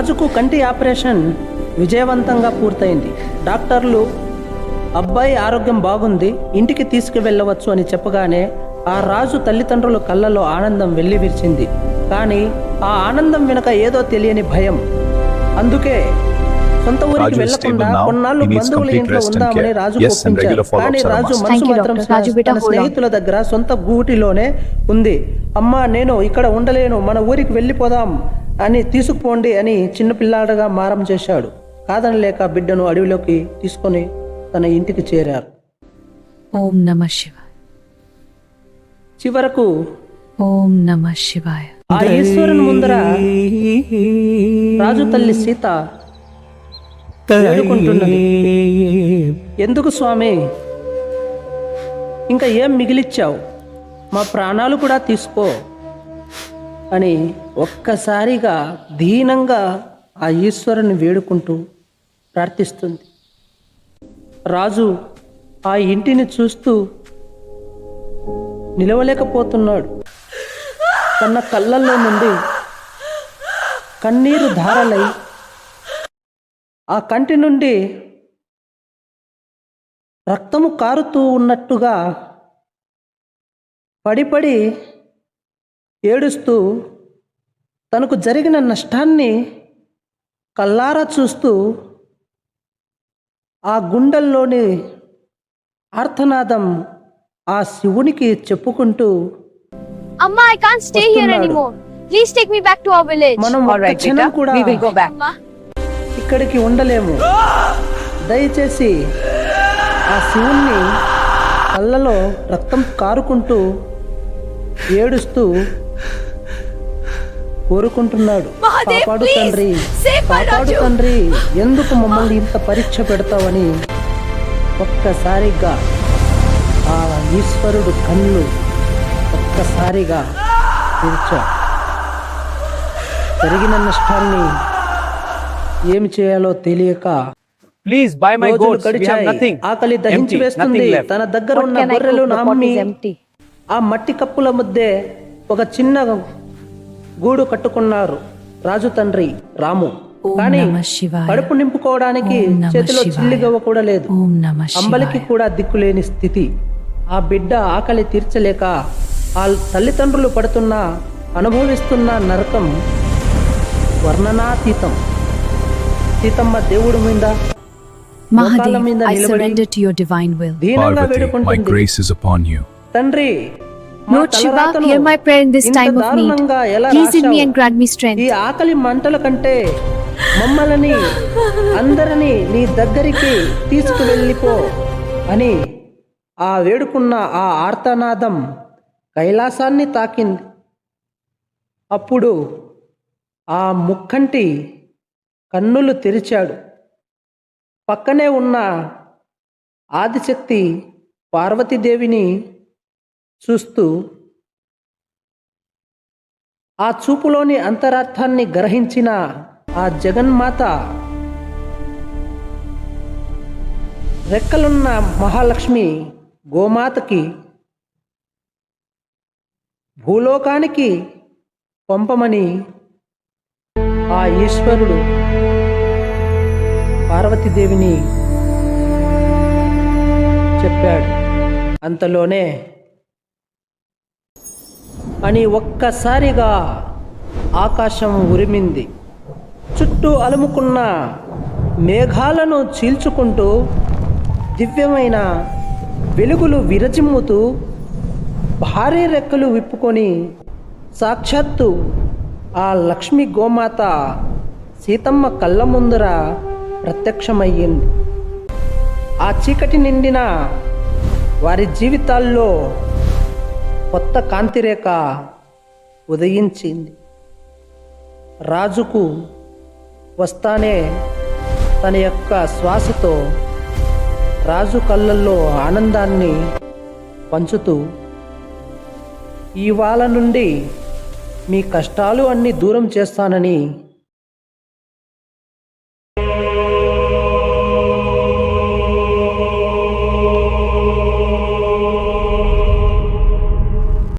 రాజుకు కంటి ఆపరేషన్ విజయవంతంగా పూర్తయింది డాక్టర్లు అబ్బాయి ఆరోగ్యం బాగుంది ఇంటికి తీసుకువెళ్ళవచ్చు అని చెప్పగానే ఆ రాజు తల్లిదండ్రుల కళ్ళలో ఆనందం వెల్లివిరిచింది కానీ ఆ ఆనందం వెనుక ఏదో తెలియని భయం అందుకే సొంత ఊరికి వెళ్ళకుండా now. కొన్నాళ్ళు బంధువుల ఇంట్లో ఉందామని. రాజు Yes, and ఒప్పించారు కానీ రాజు. మనసు Thank you, మాత్రం తన. స్నేహితుల దగ్గర సొంత గూటిలోనే ఉంది అమ్మా నేను ఇక్కడ ఉండలేను మన ఊరికి వెళ్ళిపోదాం అని తీసుకుపోండి అని చిన్న పిల్లాడగా మారం చేశాడు. కాదనలేక బిడ్డను అడవిలోకి తీసుకొని తన ఇంటికి చేరారు. ఓం నమ శివాయ. చివరకు ఓం నమ శివాయ. ఆ ఈశ్వరుని ముందర రాజు తల్లి సీత వేడుకుంటున్నది. ఎందుకు స్వామి? ఇంకా ఏం మిగిలిచ్చావు? మా ప్రాణాలు కూడా తీసుకో. అని ఒక్కసారిగా దీనంగా ఆ ఈశ్వరుని వేడుకుంటూ ప్రార్థిస్తుంది. రాజు ఆ ఇంటిని చూస్తూ నిలవలేకపోతున్నాడు. తన కళ్ళల్లో నుండి కన్నీరు ధారలై ఆ కంటి నుండి రక్తము కారుతూ ఉన్నట్టుగా పడిపడి ఏడుస్తూ తనకు జరిగిన నష్టాన్ని కల్లారా చూస్తూ ఆ గుండెల్లోని ఆర్తనాదం ఆ శివునికి చెప్పుకుంటూ I can't stay here వస్తున్నాడు. anymore. Please take me back to our village. మనం ఒక్క క్షణం. కూడా will go back. Amma, ఇక్కడికి ఉండలేము దయచేసి ఆ శివుణ్ణి కళ్ళలో రక్తం కారుకుంటూ ఏడుస్తూ కోరుకుంటున్నాడు కాపాడు తండ్రి కాపాడు. తండ్రి ఎందుకు మమ్మల్ని ఇంత పరీక్ష పెడతావని ఒక్కసారిగా ఆ ఈశ్వరుడు కళ్ళు ఒక్కసారిగా తెరిచాడు జరిగిన నష్టాన్ని ఏమి చేయాలో తెలియక goats. We have గడిచాయి nothing. ఆకలి దహించి. వేస్తుంది. తన దగ్గర ఉన్న గొర్రెలు నమ్మి. ఆ మట్టి కప్పుల మధ్య ఒక చిన్న గూడు కట్టుకున్నారు. రాజు తండ్రి రాము. కానీ. కడుపు నింపుకోవడానికి చేతిలో. చిల్లిగవ్వ కూడా లేదు. అంబలికి కూడా దిక్కులేని స్థితి. ఆ బిడ్డ ఆకలి తీర్చలేక ఆ తల్లిదండ్రులు పడుతున్న అనుభవిస్తున్న నరకం వర్ణనాతీతం. సీతమ్మ దేవుడి మీద మహాదేవ్ మీద ఐ నిలబడి surrender to your divine will దీనంగా Parvati, my వేడుకుంటుంది. grace is upon you. తండ్రి Lord Shiva, hear my prayer in this time of need. Please in me and grant me strength. ఈ ఆకలి మంటల కంటే మమ్మల్ని అందరినీ నీ దగ్గరికి తీసుకువెళ్ళిపో అని ఆ వేడుకున్న ఆ ఆర్తనాదం కైలాసాన్ని తాకింది అప్పుడు ఆ ముక్కంటి కన్నులు తెరిచాడు పక్కనే ఉన్న ఆదిశక్తి పార్వతీదేవిని చూస్తూ ఆ చూపులోని అంతరార్థాన్ని గ్రహించిన ఆ జగన్మాత రెక్కలున్న మహాలక్ష్మి గోమాతకి భూలోకానికి పంపమని ఆ ఈశ్వరుడు పార్వతీదేవిని చెప్పాడు. అంతలోనే అని ఒక్కసారిగా ఆకాశం ఉరిమింది. చుట్టూ అలుముకున్న మేఘాలను చీల్చుకుంటూ దివ్యమైన వెలుగులు విరజిమ్ముతూ భారీ రెక్కలు విప్పుకొని సాక్షాత్తు ఆ లక్ష్మీ గోమాత సీతమ్మ కళ్ళ ముందర ప్రత్యక్షమయ్యింది. ఆ చీకటి నిండిన వారి జీవితాల్లో కొత్త కాంతిరేఖ ఉదయించింది. రాజుకు వస్తానే తన యొక్క శ్వాసతో రాజు కళ్ళల్లో ఆనందాన్ని పంచుతూ ఇవాళ నుండి మీ కష్టాలు అన్నీ దూరం చేస్తానని